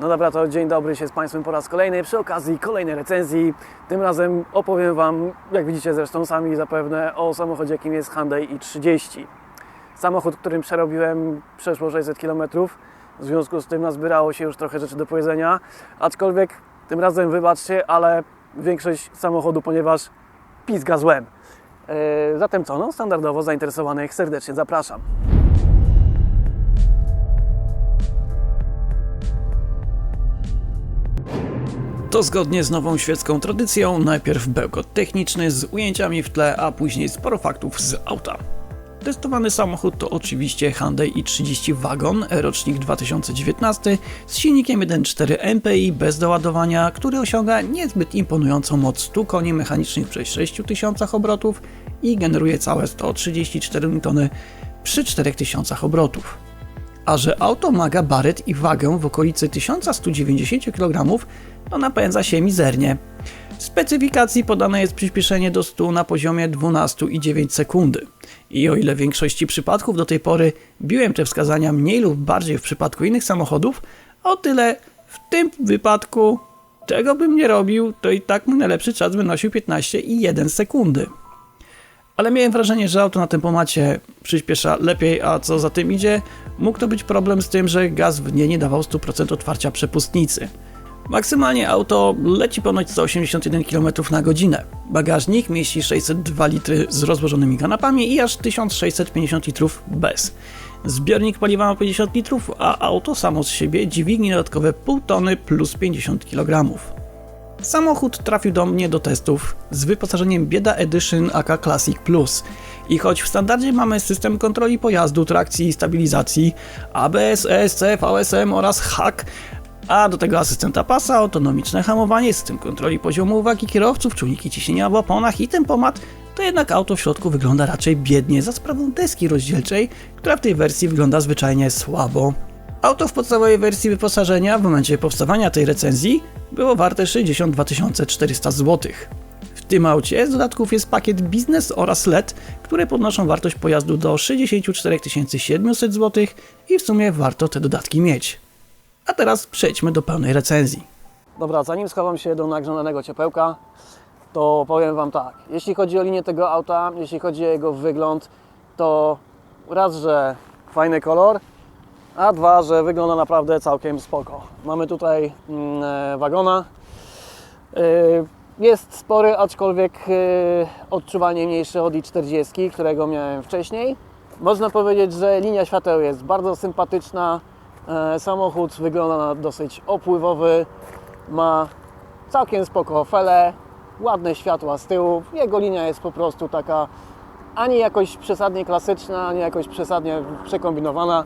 No dobra, to dzień dobry się z Państwem po raz kolejny. Przy okazji kolejnej recenzji. Tym razem opowiem Wam, jak widzicie zresztą sami zapewne, o samochodzie, jakim jest Hyundai i30. Samochód, którym przerobiłem przeszło 600 km. W związku z tym nazbierało się już trochę rzeczy do powiedzenia. Aczkolwiek tym razem wybaczcie, ale większość samochodu, ponieważ pizga złem. Yy, zatem co? No, standardowo zainteresowanych serdecznie zapraszam. To zgodnie z nową świecką tradycją, najpierw bełkot techniczny z ujęciami w tle, a później sporo faktów z auta. Testowany samochód to oczywiście Hyundai i30 Wagon, rocznik 2019 z silnikiem 1.4 MPI bez doładowania, który osiąga niezbyt imponującą moc 100 koni mechanicznych przy 6000 obrotów i generuje całe 134 N przy 4000 obrotów. A że auto ma gabaryt i wagę w okolicy 1190 kg, to napędza się mizernie. W specyfikacji podane jest przyspieszenie do 100 na poziomie 12,9 sekundy. I o ile w większości przypadków do tej pory biłem te wskazania mniej lub bardziej w przypadku innych samochodów, o tyle w tym wypadku czego bym nie robił, to i tak mój najlepszy czas wynosił 15,1 sekundy. Ale miałem wrażenie, że auto na tempomacie przyspiesza lepiej, a co za tym idzie, mógł to być problem z tym, że gaz w nie nie dawał 100% otwarcia przepustnicy. Maksymalnie auto leci ponoć 181 km na godzinę. Bagażnik mieści 602 litry z rozłożonymi kanapami i aż 1650 litrów bez. Zbiornik paliwa ma 50 litrów, a auto samo z siebie dźwignie dodatkowe pół tony plus 50 kg. Samochód trafił do mnie do testów z wyposażeniem Bieda Edition AK Classic Plus. I choć w standardzie mamy system kontroli pojazdu, trakcji i stabilizacji, ABS, ESC, VSM oraz HAK, a do tego asystenta pasa, autonomiczne hamowanie, system kontroli poziomu uwagi kierowców, czujniki ciśnienia w oponach i tempomat, to jednak auto w środku wygląda raczej biednie za sprawą deski rozdzielczej, która w tej wersji wygląda zwyczajnie słabo. Auto w podstawowej wersji wyposażenia w momencie powstawania tej recenzji było warte 62 400 zł. W tym aucie z dodatków jest pakiet Business oraz LED, które podnoszą wartość pojazdu do 64 700 zł i w sumie warto te dodatki mieć. A teraz przejdźmy do pełnej recenzji. Dobra, zanim schowam się do nagrzewanego ciepełka, to powiem Wam tak. Jeśli chodzi o linię tego auta, jeśli chodzi o jego wygląd, to raz, że fajny kolor, a dwa, że wygląda naprawdę całkiem spoko. Mamy tutaj mm, e, wagona. E, Jest spory, aczkolwiek e, odczuwanie mniejsze od i40, którego miałem wcześniej. Można powiedzieć, że linia świateł jest bardzo sympatyczna. E, Samochód wygląda na dosyć opływowy. Ma całkiem spoko fele, ładne światła z tyłu. Jego linia jest po prostu taka ani jakoś przesadnie klasyczna, ani jakoś przesadnie przekombinowana.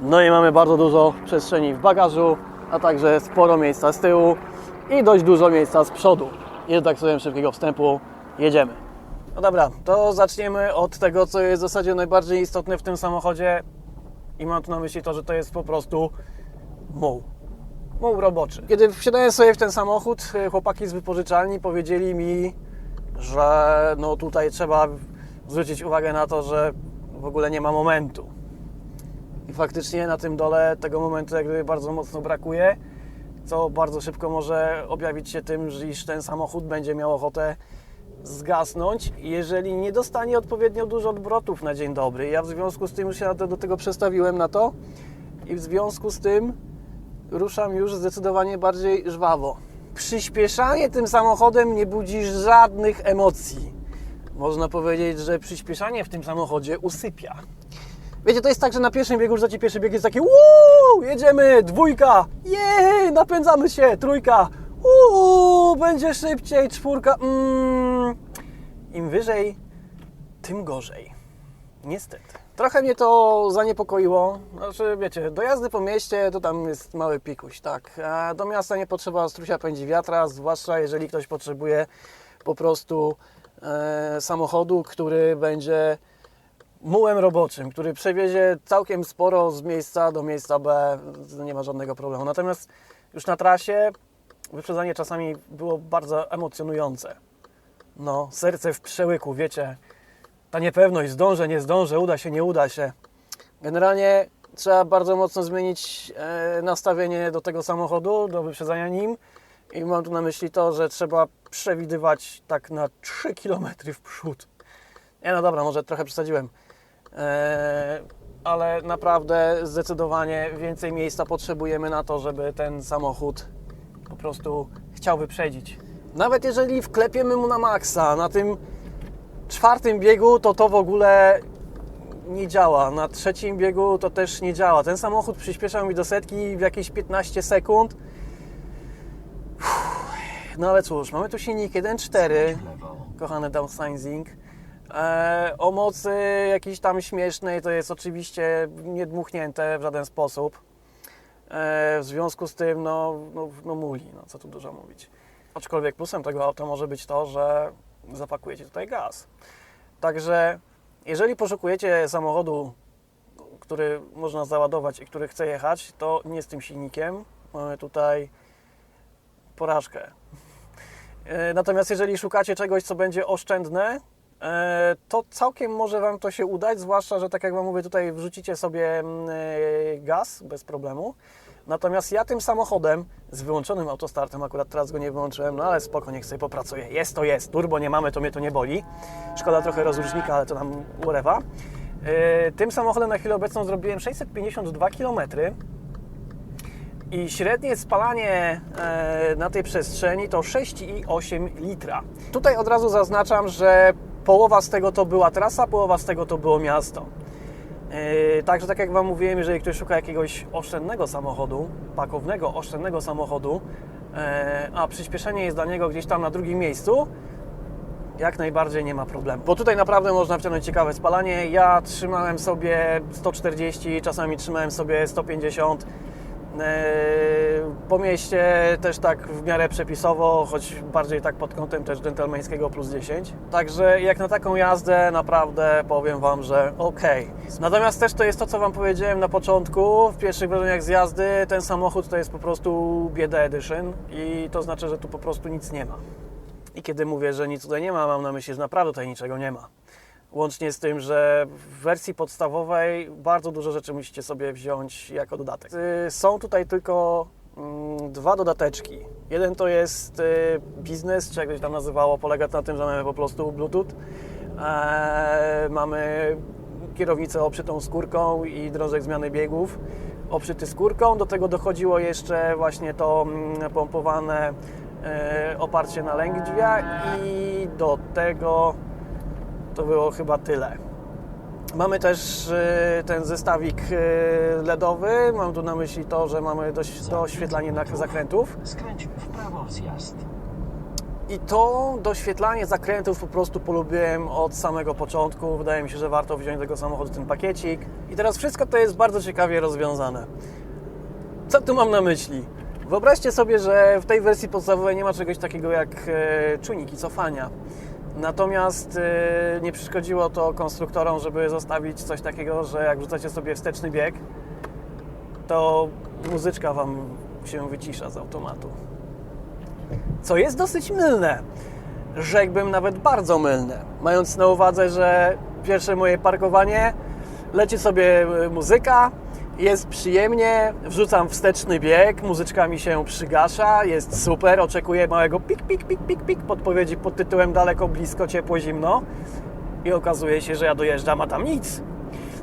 No i mamy bardzo dużo przestrzeni w bagażu, a także sporo miejsca z tyłu i dość dużo miejsca z przodu. I tak sobie szybkiego wstępu jedziemy. No dobra, to zaczniemy od tego, co jest w zasadzie najbardziej istotne w tym samochodzie i mam tu na myśli to, że to jest po prostu muł. Muł roboczy. Kiedy wsiadałem sobie w ten samochód, y, chłopaki z wypożyczalni powiedzieli mi, że no tutaj trzeba zwrócić uwagę na to, że w ogóle nie ma momentu. I faktycznie na tym dole tego momentu jakby bardzo mocno brakuje, co bardzo szybko może objawić się tym, że iż ten samochód będzie miał ochotę zgasnąć, jeżeli nie dostanie odpowiednio dużo obrotów na dzień dobry. Ja w związku z tym już się do tego przestawiłem na to i w związku z tym ruszam już zdecydowanie bardziej żwawo. Przyspieszanie tym samochodem nie budzi żadnych emocji. Można powiedzieć, że przyspieszanie w tym samochodzie usypia. Wiecie, to jest tak, że na pierwszym biegu rzucacie pierwszy bieg jest taki uuu, jedziemy, dwójka, jej, napędzamy się, trójka, uuu, będzie szybciej, czwórka, mm. Im wyżej, tym gorzej. Niestety. Trochę mnie to zaniepokoiło. Znaczy, wiecie, do jazdy po mieście to tam jest mały pikuś, tak. A do miasta nie potrzeba strusia pędzi wiatra, zwłaszcza jeżeli ktoś potrzebuje po prostu e, samochodu, który będzie mułem roboczym, który przewiezie całkiem sporo z miejsca do miejsca B, nie ma żadnego problemu. Natomiast już na trasie wyprzedzanie czasami było bardzo emocjonujące. No, serce w przełyku, wiecie, ta niepewność, zdążę, nie zdążę, uda się, nie uda się. Generalnie trzeba bardzo mocno zmienić e, nastawienie do tego samochodu, do wyprzedzania nim. I mam tu na myśli to, że trzeba przewidywać tak na 3 km w przód. Nie no dobra, może trochę przesadziłem. E, ale naprawdę zdecydowanie więcej miejsca potrzebujemy na to, żeby ten samochód po prostu chciał wyprzedzić. Nawet jeżeli wklepiemy mu na maksa, na tym czwartym biegu, to to w ogóle nie działa. Na trzecim biegu to też nie działa. Ten samochód przyspieszał mi do setki w jakieś 15 sekund. Uff, No ale cóż, mamy tu silnik 1.4, kochany downsizing. E, o mocy jakiejś tam śmiesznej to jest oczywiście niedmuchnięte w żaden sposób. E, w związku z tym, no, no, no muli, no co tu dużo mówić. Aczkolwiek plusem tego auta może być to, że zapakujecie tutaj gaz. Także jeżeli poszukujecie samochodu, który można załadować i który chce jechać, to nie z tym silnikiem. Mamy tutaj porażkę. E, Natomiast jeżeli szukacie czegoś, co będzie oszczędne, to całkiem może Wam to się udać, zwłaszcza, że tak jak Wam mówię, tutaj wrzucicie sobie mm, e, gaz bez problemu. Natomiast ja tym samochodem z wyłączonym autostartem, akurat teraz go nie wyłączyłem, no ale spoko, niech sobie popracuje. Jest to jest, turbo nie mamy, to mnie to nie boli. Szkoda trochę rozróżnika, ale to nam ulewa. E, Tym samochodem na chwilę obecną zrobiłem 652 km. I średnie spalanie e, na tej przestrzeni to 6,8 litra. Tutaj od razu zaznaczam, że połowa z tego to była trasa, połowa z tego to było miasto. E, Także tak jak Wam mówiłem, jeżeli ktoś szuka jakiegoś oszczędnego samochodu, pakownego, oszczędnego samochodu, e, a przyspieszenie jest dla niego gdzieś tam na drugim miejscu, jak najbardziej nie ma problemu. Bo tutaj naprawdę można wciągnąć ciekawe spalanie. Ja trzymałem sobie 140, czasami trzymałem sobie 150. Eee, Po mieście też tak w miarę przepisowo, choć bardziej tak pod kątem też dżentelmeńskiego plus 10. Także jak na taką jazdę naprawdę powiem Wam, że ok. Natomiast też to jest to, co Wam powiedziałem na początku, w pierwszych wrażeniach z jazdy, ten samochód to jest po prostu bieda edition i to znaczy, że tu po prostu nic nie ma. I kiedy mówię, że nic tutaj nie ma, mam na myśli, że naprawdę tutaj niczego nie ma. Łącznie z tym, że w wersji podstawowej bardzo dużo rzeczy musicie sobie wziąć jako dodatek. Y, Są tutaj tylko dwa dodateczki. Jeden to jest y, biznes, czy jak to się tam nazywało, polega na tym, że mamy po prostu Bluetooth. Eee, mamy kierownicę obszytą skórką i drążek zmiany biegów obszyty skórką. Do tego dochodziło jeszcze właśnie to mm, pompowane e, oparcie na lędźwia i do tego to było chyba tyle. Mamy też e, ten zestawik e, LEDowy. Mam tu na myśli to, że mamy doś- doświetlanie na zakrętów. Skręć w prawo zjazd. I to doświetlanie zakrętów po prostu polubiłem od samego początku. Wydaje mi się, że warto wziąć do tego samochodu ten pakiecik. I teraz wszystko to jest bardzo ciekawie rozwiązane. Co tu mam na myśli? Wyobraźcie sobie, że w tej wersji podstawowej nie ma czegoś takiego jak e, czujniki cofania. Natomiast e, nie przeszkodziło to konstruktorom, żeby zostawić coś takiego, że jak wrzucacie sobie wsteczny bieg, to muzyczka Wam się wycisza z automatu co jest dosyć mylne. Rzekłbym nawet bardzo mylne, mając na uwadze, że pierwsze moje parkowanie leci sobie e, muzyka, jest przyjemnie, wrzucam wsteczny bieg, muzyczka mi się przygasza, jest super, oczekuję małego pik, pik, pik, pik, pik, podpowiedzi pod tytułem daleko, blisko, ciepło, zimno i okazuje się, że ja dojeżdżam, a tam nic.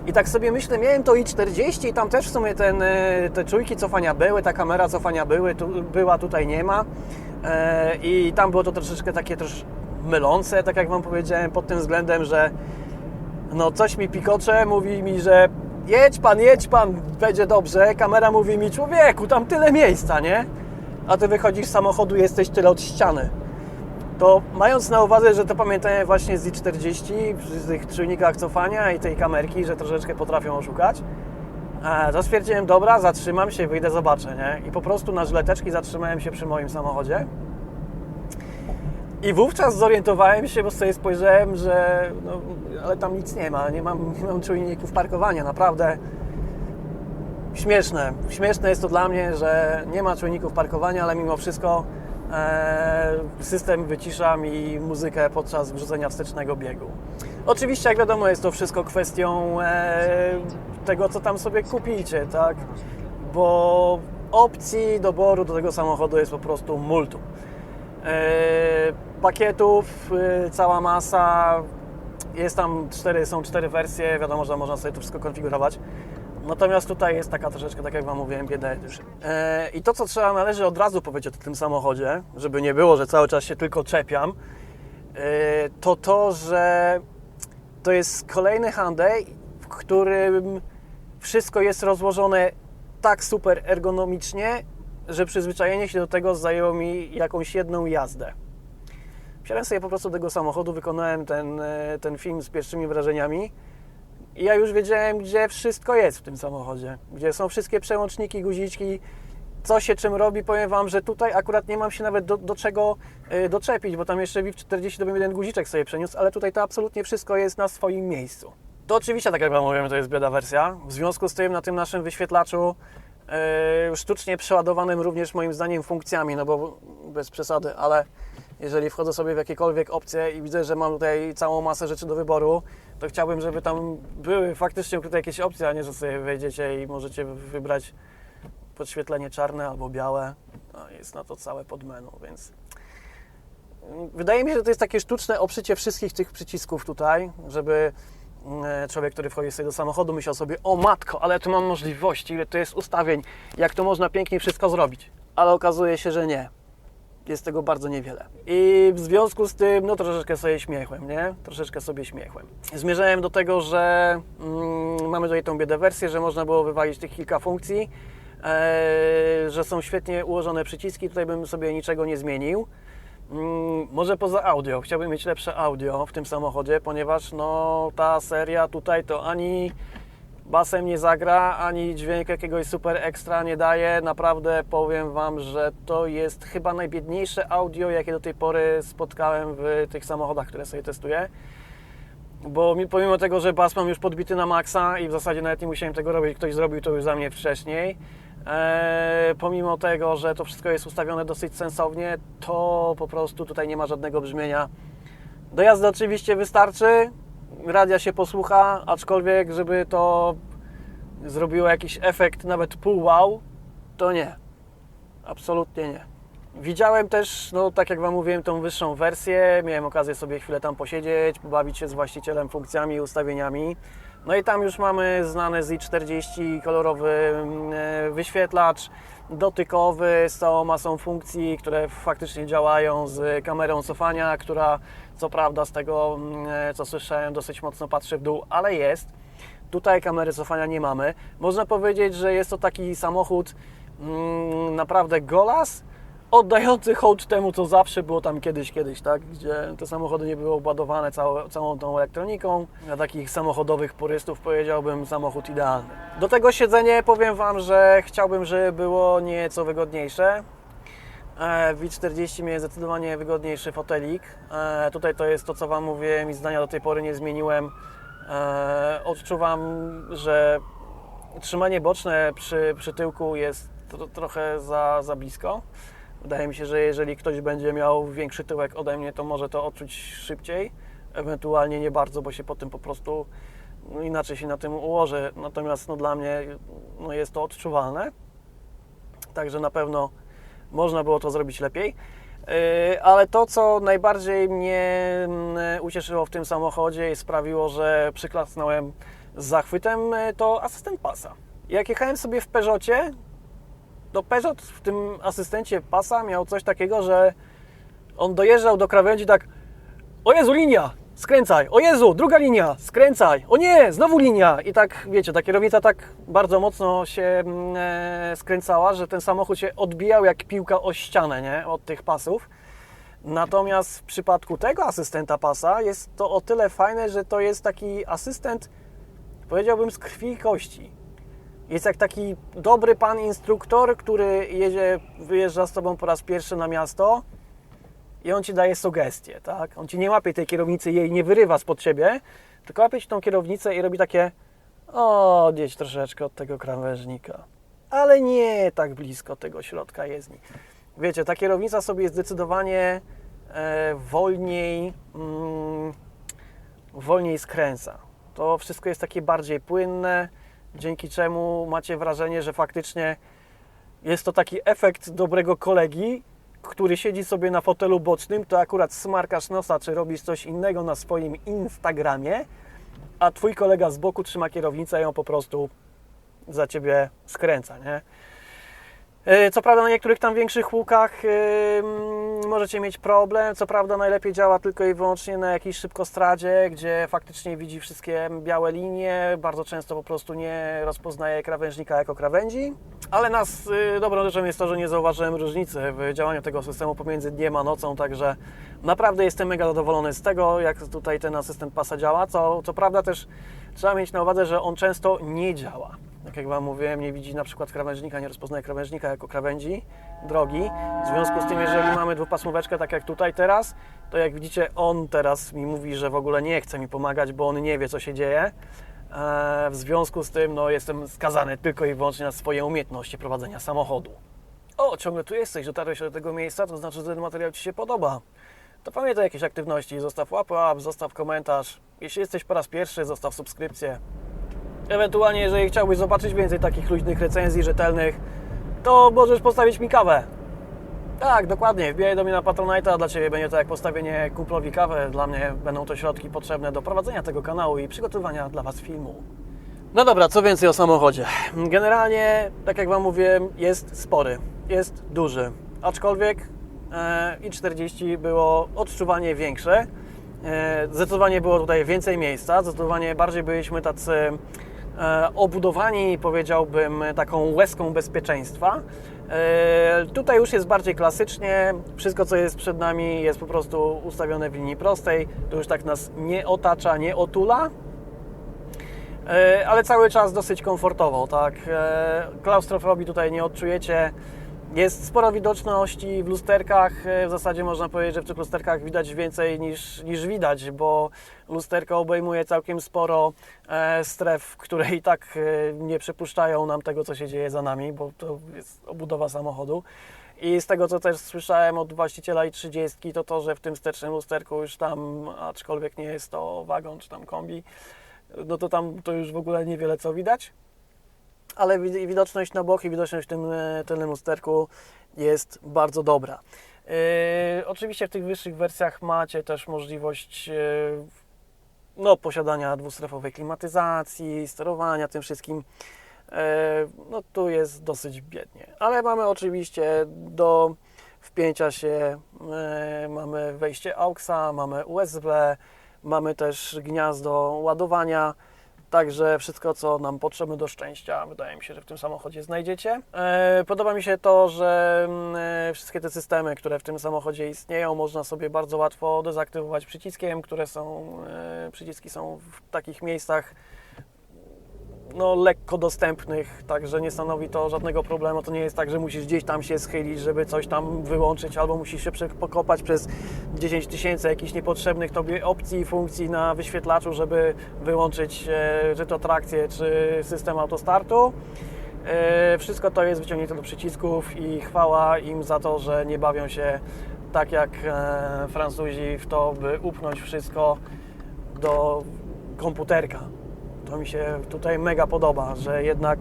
I tak sobie myślę, miałem to i 40 i tam też w sumie ten, e, te czujki cofania były, ta kamera cofania były, tu, była, tutaj nie ma. E, I tam było to troszeczkę takie trosz mylące, tak jak Wam powiedziałem, pod tym względem, że no coś mi pikocze, mówi mi, że jedź pan, jedź pan, będzie dobrze. Kamera mówi mi, człowieku, tam tyle miejsca, nie? A ty wychodzisz z samochodu, jesteś tyle od ściany to mając na uwadze, że to pamiętałem właśnie z i40, przy tych czujnikach cofania i tej kamerki, że troszeczkę potrafią oszukać, to stwierdziłem, dobra, zatrzymam się, wyjdę, zobaczę, nie? I po prostu na żleteczki zatrzymałem się przy moim samochodzie. I wówczas zorientowałem się, bo sobie spojrzałem, że no, ale tam nic nie ma, nie mam, nie mam czujników parkowania, naprawdę śmieszne. Śmieszne jest to dla mnie, że nie ma czujników parkowania, ale mimo wszystko e, system wycisza mi muzykę podczas wrzucenia wstecznego biegu. Oczywiście, jak wiadomo, jest to wszystko kwestią e, tego, co tam sobie kupicie, tak? Bo opcji doboru do tego samochodu jest po prostu multum. E, pakietów, e, cała masa, jest tam cztery, są cztery wersje, wiadomo, że można sobie to wszystko konfigurować. Natomiast tutaj jest taka troszeczkę, tak jak Wam mówiłem, edition. E, I to, co trzeba należy od razu powiedzieć o tym samochodzie, żeby nie było, że cały czas się tylko czepiam, e, to to, że to jest kolejny Hyundai, w którym wszystko jest rozłożone tak super ergonomicznie, że przyzwyczajenie się do tego zajęło mi jakąś jedną jazdę. Wsiadłem sobie po prostu do tego samochodu, wykonałem ten, e, ten film z pierwszymi wrażeniami i ja już wiedziałem, gdzie wszystko jest w tym samochodzie. Gdzie są wszystkie przełączniki, guziczki, co się czym robi. Powiem Wam, że tutaj akurat nie mam się nawet do, do czego e, doczepić, bo tam jeszcze WIV 40 to bym jeden guziczek sobie przeniósł, ale tutaj to absolutnie wszystko jest na swoim miejscu. To oczywiście, tak jak Wam mówiłem, to jest bieda wersja. W związku z tym na tym naszym wyświetlaczu e, sztucznie przeładowanym również moim zdaniem funkcjami, no bo bez przesady, ale jeżeli wchodzę sobie w jakiekolwiek opcje i widzę, że mam tutaj całą masę rzeczy do wyboru, to chciałbym, żeby tam były faktycznie ukryte jakieś opcje, a nie, że sobie wejdziecie i możecie wybrać podświetlenie czarne albo białe. No, jest na to całe podmenu, więc wydaje mi się, że to jest takie sztuczne obszycie wszystkich tych przycisków tutaj, żeby mm, człowiek, który wchodzi sobie do samochodu, myślał sobie, o matko, ale tu mam możliwości, ile to jest ustawień, jak to można pięknie wszystko zrobić. Ale okazuje się, że nie. Jest tego bardzo niewiele. I w związku z tym, no troszeczkę sobie śmiechłem, nie? Troszeczkę sobie śmiechłem. Zmierzałem do tego, że mm, mamy tutaj tą biedę wersję, że można było wywalić tych kilka funkcji, e, że są świetnie ułożone przyciski, tutaj bym sobie niczego nie zmienił. Mm, może poza audio. Chciałbym mieć lepsze audio w tym samochodzie, ponieważ no, ta seria tutaj to ani basem nie zagra, ani dźwięk jakiegoś super ekstra nie daje. Naprawdę powiem Wam, że to jest chyba najbiedniejsze audio, jakie do tej pory spotkałem w tych samochodach, które sobie testuję. Bo mi- pomimo tego, że bas mam już podbity na maksa i w zasadzie nawet nie musiałem tego robić, ktoś zrobił to już za mnie wcześniej. Eee, pomimo tego, że to wszystko jest ustawione dosyć sensownie, to po prostu tutaj nie ma żadnego brzmienia. Do jazdy oczywiście wystarczy, radia się posłucha, aczkolwiek żeby to zrobiło jakiś efekt nawet pół wow, to nie. Absolutnie nie. Widziałem też, no tak jak Wam mówiłem, tą wyższą wersję. Miałem okazję sobie chwilę tam posiedzieć, pobawić się z właścicielem funkcjami i ustawieniami. No i tam już mamy znane Z40 kolorowy mm, e, wyświetlacz dotykowy z całą masą funkcji, które faktycznie działają z kamerą cofania, która co prawda z tego mm, e, co słyszałem dosyć mocno patrzy w dół, ale jest. Tutaj kamery cofania nie mamy. Można powiedzieć, że jest to taki samochód mm, naprawdę golas, oddający hołd temu, co zawsze było tam kiedyś, kiedyś, tak? Gdzie te samochody nie były obładowane całe, całą tą elektroniką. Dla takich samochodowych purystów powiedziałbym samochód idealny. Do tego siedzenie powiem Wam, że chciałbym, żeby było nieco wygodniejsze. E, W 40 miałem zdecydowanie wygodniejszy fotelik. E, Tutaj to jest to, co Wam mówiłem i zdania do tej pory nie zmieniłem. E, Odczuwam, że trzymanie boczne przy, przy tyłku jest tro, trochę za, za blisko. Wydaje mi się, że jeżeli ktoś będzie miał większy tyłek ode mnie, to może to odczuć szybciej. Ewentualnie nie bardzo, bo się po tym po prostu no, inaczej się na tym ułoży. Natomiast no, dla mnie no, jest to odczuwalne. Także na pewno można było to zrobić lepiej. Yy, Ale to, co najbardziej mnie mm, ucieszyło w tym samochodzie i sprawiło, że przyklasnąłem z zachwytem, yy, to asystent pasa. Jak jechałem sobie w Peugeotie, to Peugeot w tym asystencie pasa miał coś takiego, że on dojeżdżał do krawędzi tak o Jezu, linia, skręcaj, o Jezu, druga linia, skręcaj, o nie, znowu linia. I tak, wiecie, ta kierownica tak bardzo mocno się mm, e, skręcała, że ten samochód się odbijał jak piłka o ścianę, nie, od tych pasów. Natomiast w przypadku tego asystenta pasa jest to o tyle fajne, że to jest taki asystent, powiedziałbym, z krwi i kości. Jest jak taki dobry pan instruktor, który jedzie, wyjeżdża z tobą po raz pierwszy na miasto i on ci daje sugestie, tak? On ci nie łapie tej kierownicy, jej nie wyrywa spod siebie, tylko łapie ci tą kierownicę i robi takie o, odjedź troszeczkę od tego krawężnika, ale nie tak blisko tego środka jezdni. wiecie, ta kierownica sobie zdecydowanie e, wolniej, mm, wolniej skręca. To wszystko jest takie bardziej płynne, dzięki czemu macie wrażenie, że faktycznie jest to taki efekt dobrego kolegi, który siedzi sobie na fotelu bocznym, to akurat smarkasz nosa, czy robisz coś innego na swoim Instagramie, a twój kolega z boku trzyma kierownicę i ją po prostu za ciebie skręca, nie? E, Co prawda na niektórych tam większych łukach e, możecie mieć problem, co prawda najlepiej działa tylko i wyłącznie na jakiejś szybkostradzie, gdzie faktycznie widzi wszystkie białe linie, bardzo często po prostu nie rozpoznaje krawężnika jako krawędzi, ale nas y, dobrą rzeczą jest to, że nie zauważyłem różnicy w działaniu tego systemu pomiędzy dniem a nocą, także naprawdę jestem mega zadowolony z tego, jak tutaj ten asystent pasa działa, co, co prawda też trzeba mieć na uwadze, że on często nie działa. Tak jak Wam mówiłem, nie widzi na przykład krawężnika, nie rozpoznaje krawężnika jako krawędzi drogi. W związku z tym, jeżeli mamy dwupasmóweczkę, tak jak tutaj teraz, to jak widzicie, on teraz mi mówi, że w ogóle nie chce mi pomagać, bo on nie wie, co się dzieje. Eee, W związku z tym, no, jestem skazany tylko i wyłącznie na swoje umiejętności prowadzenia samochodu. O, ciągle tu jesteś, dotarłeś do tego miejsca, to znaczy, że ten materiał Ci się podoba. To pamiętaj jakieś aktywności, zostaw łapę zostaw komentarz. Jeśli jesteś po raz pierwszy, zostaw subskrypcję. Ewentualnie, jeżeli chciałbyś zobaczyć więcej takich luźnych recenzji rzetelnych, to możesz postawić mi kawę. Tak, dokładnie. Wbijaj do mnie na Patronite'a, dla Ciebie będzie to jak postawienie kumplowi kawę. Dla mnie będą to środki potrzebne do prowadzenia tego kanału i przygotowania dla Was filmu. No dobra, co więcej o samochodzie. Generalnie, tak jak Wam mówiłem, jest spory, jest duży. Aczkolwiek e, i40 było odczuwanie większe. E, Zdecydowanie było tutaj więcej miejsca, zdecydowanie bardziej byliśmy tacy obudowani, powiedziałbym, taką łezką bezpieczeństwa. E, Tutaj już jest bardziej klasycznie, wszystko co jest przed nami jest po prostu ustawione w linii prostej, to już tak nas nie otacza, nie otula, E, ale cały czas dosyć komfortowo, tak. E, Klaustrofobii tutaj nie odczujecie. Jest sporo widoczności w lusterkach. E, W zasadzie można powiedzieć, że w tych lusterkach widać więcej niż, niż widać, bo lusterko obejmuje całkiem sporo e, stref, które i tak e, nie przypuszczają nam tego, co się dzieje za nami, bo to jest obudowa samochodu. I z tego, co też słyszałem od właściciela i 30, to to, że w tym wstecznym lusterku już tam, aczkolwiek nie jest to wagon czy tam kombi, no to tam to już w ogóle niewiele co widać. Ale wid- widoczność na bok i widoczność w tym e, tylnym lusterku jest bardzo dobra. E, oczywiście w tych wyższych wersjach macie też możliwość e, no, posiadania dwustrefowej klimatyzacji, sterowania tym wszystkim. No tu jest dosyć biednie. Ale mamy oczywiście do wpięcia się, mamy wejście AUXa, mamy USB, mamy też gniazdo ładowania. Także wszystko, co nam potrzebne do szczęścia, wydaje mi się, że w tym samochodzie znajdziecie. E, Podoba mi się to, że mm, e, wszystkie te systemy, które w tym samochodzie istnieją, można sobie bardzo łatwo dezaktywować przyciskiem, które są, e, przyciski są w takich miejscach no, lekko dostępnych, także nie stanowi to żadnego problemu. To nie jest tak, że musisz gdzieś tam się schylić, żeby coś tam wyłączyć, albo musisz się pokopać przez 10 tysięcy jakichś niepotrzebnych tobie opcji i funkcji na wyświetlaczu, żeby wyłączyć e, czy to trakcję, czy system autostartu. E, wszystko to jest wyciągnięte do przycisków i chwała im za to, że nie bawią się tak jak e, Francuzi w to, by upchnąć wszystko do komputerka. Mi się tutaj mega podoba, że jednak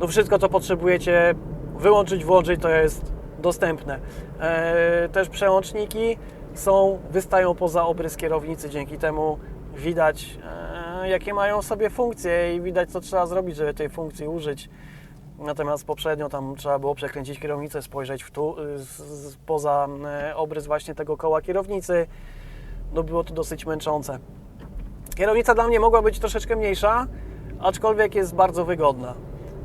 no wszystko, co potrzebujecie wyłączyć, włączyć, to jest dostępne. E, też przełączniki są, wystają poza obrys kierownicy, dzięki temu widać, e, jakie mają sobie funkcje i widać, co trzeba zrobić, żeby tej funkcji użyć. Natomiast poprzednio tam trzeba było przekręcić kierownicę, spojrzeć w tu, z, z, poza e, obrys właśnie tego koła kierownicy. No było to dosyć męczące. Kierownica dla mnie mogła być troszeczkę mniejsza, aczkolwiek jest bardzo wygodna.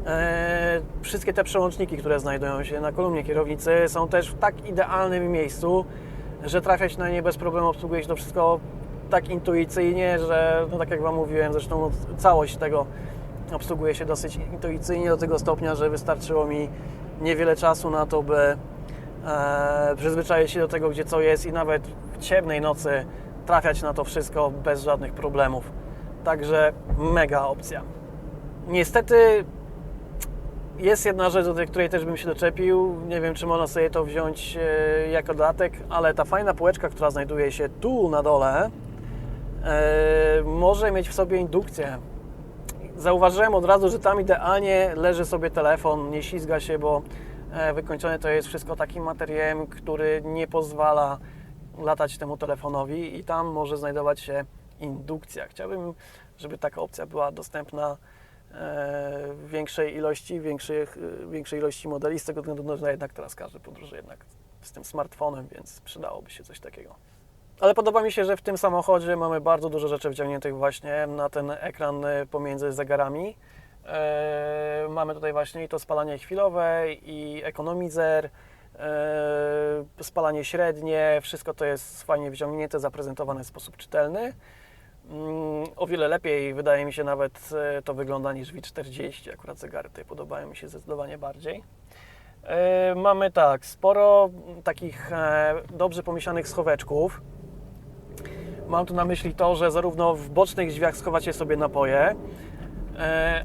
Eee, wszystkie te przełączniki, które znajdują się na kolumnie kierownicy, są też w tak idealnym miejscu, że trafiać na nie bez problemu, obsługuje się to wszystko tak intuicyjnie, że, no tak jak Wam mówiłem, zresztą no, całość tego obsługuje się dosyć intuicyjnie do tego stopnia, że wystarczyło mi niewiele czasu na to, by e, przyzwyczaić się do tego, gdzie co jest i nawet w ciemnej nocy trafiać na to wszystko bez żadnych problemów. Także mega opcja. Niestety Jest jedna rzecz, do której też bym się doczepił. Nie wiem, czy można sobie to wziąć e, jako dodatek, ale ta fajna półeczka, która znajduje się tu na dole, e, może mieć w sobie indukcję. Zauważyłem od razu, że tam idealnie leży sobie telefon, nie ślizga się, bo e, wykończone to jest wszystko takim materiałem, który nie pozwala latać temu telefonowi i tam może znajdować się indukcja. Chciałbym, żeby taka opcja była dostępna e, w większej ilości, większej, większej ilości modeli, z tego względu, że jednak teraz każdy podróżuje jednak z tym smartfonem, więc przydałoby się coś takiego. Ale podoba mi się, że w tym samochodzie mamy bardzo dużo rzeczy wciągniętych właśnie na ten ekran e, pomiędzy zegarami. E, mamy tutaj właśnie i to spalanie chwilowe, i ekonomizer, spalanie średnie. Wszystko to jest fajnie wciągnięte, zaprezentowane w sposób czytelny. Mm, O wiele lepiej, wydaje mi się, nawet e, to wygląda niż V40. Akurat zegary tutaj podobają mi się zdecydowanie bardziej. E, Mamy tak, sporo takich e, dobrze pomyślanych schoweczków. Mam tu na myśli to, że zarówno w bocznych drzwiach schowacie sobie napoje, e,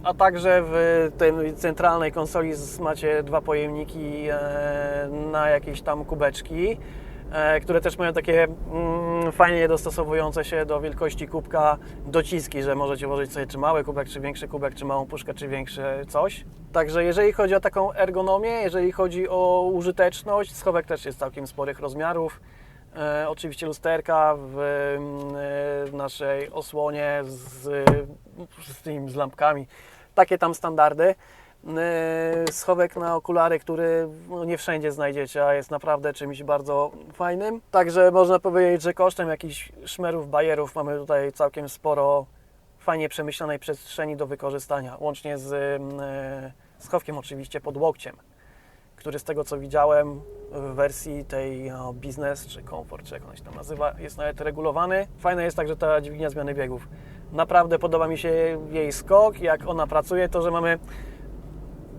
a także w tej centralnej konsoli macie dwa pojemniki e, na jakieś tam kubeczki, e, które też mają takie mm, fajnie dostosowujące się do wielkości kubka dociski, że możecie włożyć sobie czy mały kubek, czy większy kubek, czy małą puszkę, czy większe coś. Także jeżeli chodzi o taką ergonomię, jeżeli chodzi o użyteczność, schowek też jest całkiem sporych rozmiarów. E, oczywiście lusterka w, mm, e, w naszej osłonie z, z tymi z lampkami. Takie tam standardy. E, schowek na okulary, który no, nie wszędzie znajdziecie, a jest naprawdę czymś bardzo fajnym. Także można powiedzieć, że kosztem jakichś szmerów, bajerów mamy tutaj całkiem sporo fajnie przemyślanej przestrzeni do wykorzystania, łącznie z mm, e, schowkiem oczywiście pod łokciem który z tego co widziałem w wersji tej no, biznes czy komfort, czy jak ona się tam nazywa, jest nawet regulowany. Fajne jest także ta dźwignia zmiany biegów. Naprawdę podoba mi się jej skok, jak ona pracuje, to że mamy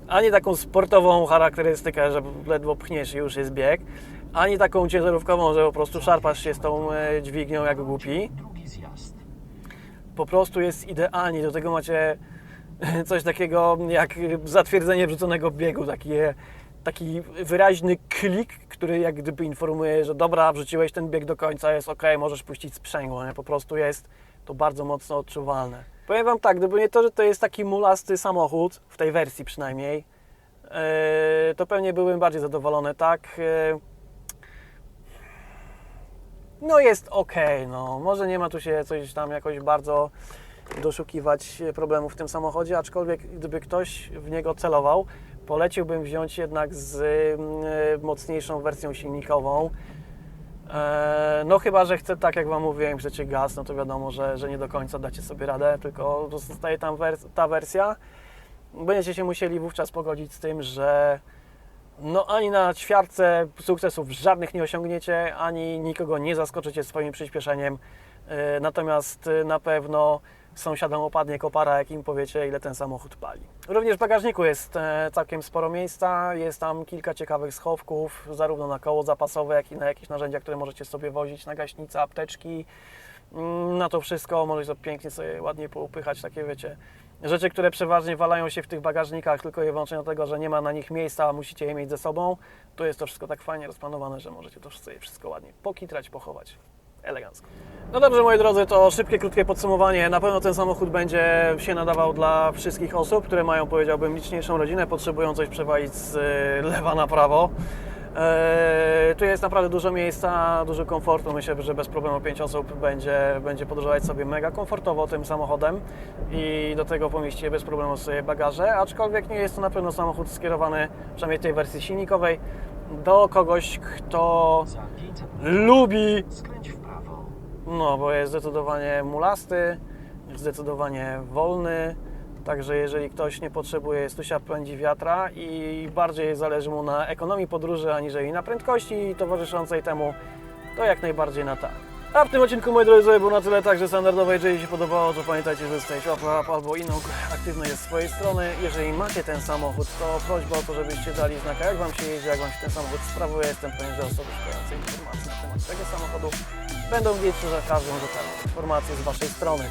ani taką sportową charakterystykę, że ledwo pchniesz i już jest bieg, ani taką ciężarówkową, że po prostu szarpasz się z tą e, dźwignią jak głupi po prostu jest idealnie. Do tego macie coś takiego jak zatwierdzenie wrzuconego biegu, taki, taki wyraźny klik, który jak gdyby informuje, że dobra, wrzuciłeś ten bieg do końca, jest ok, możesz puścić sprzęgło. Nie? Po prostu jest to bardzo mocno odczuwalne. Powiem Wam tak, gdyby nie to, że to jest taki mulasty samochód, w tej wersji przynajmniej, e, to pewnie byłbym bardziej zadowolony, tak? E, no jest ok, no. Może nie ma tu się coś tam jakoś bardzo doszukiwać problemów w tym samochodzie, aczkolwiek gdyby ktoś w niego celował, poleciłbym wziąć jednak z mm, mocniejszą wersją silnikową. E, No chyba, że chce, tak jak Wam mówiłem, chcecie gaz, no to wiadomo, że, że nie do końca dacie sobie radę, tylko zostaje tam wers- ta wersja. Będziecie się musieli wówczas pogodzić z tym, że no ani na ćwiartce sukcesów żadnych nie osiągniecie, ani nikogo nie zaskoczycie swoim przyspieszeniem. E, Natomiast e, na pewno sąsiadom opadnie kopara, jak im powiecie, ile ten samochód pali. Również w bagażniku jest e, całkiem sporo miejsca, jest tam kilka ciekawych schowków, zarówno na koło zapasowe, jak i na jakieś narzędzia, które możecie sobie wozić, na gaśnicę, apteczki. Mm, Na to wszystko możecie to pięknie sobie ładnie poupychać, takie wiecie, rzeczy, które przeważnie walają się w tych bagażnikach tylko i wyłącznie dlatego, że nie ma na nich miejsca, a musicie je mieć ze sobą. Tu jest to wszystko tak fajnie rozplanowane, że możecie to sobie wszystko ładnie pokitrać, pochować. Elegancko. No dobrze, moi drodzy, to szybkie, krótkie podsumowanie. Na pewno ten samochód będzie się nadawał dla wszystkich osób, które mają, powiedziałbym, liczniejszą rodzinę, potrzebują coś przewalić z y, lewa na prawo. Eee, tu jest naprawdę dużo miejsca, dużo komfortu. Myślę, że bez problemu 5 osób będzie, będzie podróżować sobie mega komfortowo tym samochodem i do tego pomieścicie bez problemu sobie bagaże, aczkolwiek nie jest to na pewno samochód skierowany, przynajmniej w tej wersji silnikowej, do kogoś, kto Za 500 lubi skręć w prawo. No, bo jest zdecydowanie mulasty, zdecydowanie wolny. Także jeżeli ktoś nie potrzebuje stusia pędzi wiatra i bardziej zależy mu na ekonomii podróży, aniżeli na prędkości towarzyszącej temu, to jak najbardziej na tak. A w tym odcinku, moi drodzy, było na tyle także standardowe. Jeżeli się podobało, to pamiętajcie, że łapę up albo inną aktywność jest z swojej strony. Jeżeli macie ten samochód, to prośba o to, żebyście dali znaka, jak Wam się jeździ, jak Wam się ten samochód sprawuje. Jestem pewien, że osoby szukające informacji na temat tego samochodu będą wiedzieć, że każdą rzetelną informację z Waszej strony.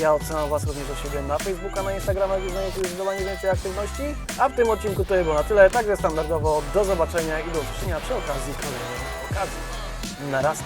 Ja odsyłam Was również do siebie na Facebooka, na Instagrama, gdzie znajdziecie zdecydowanie więcej aktywności. A w tym odcinku to było na tyle. Także standardowo do zobaczenia i do usłyszenia przy okazji kolejnej okazji. Na raz.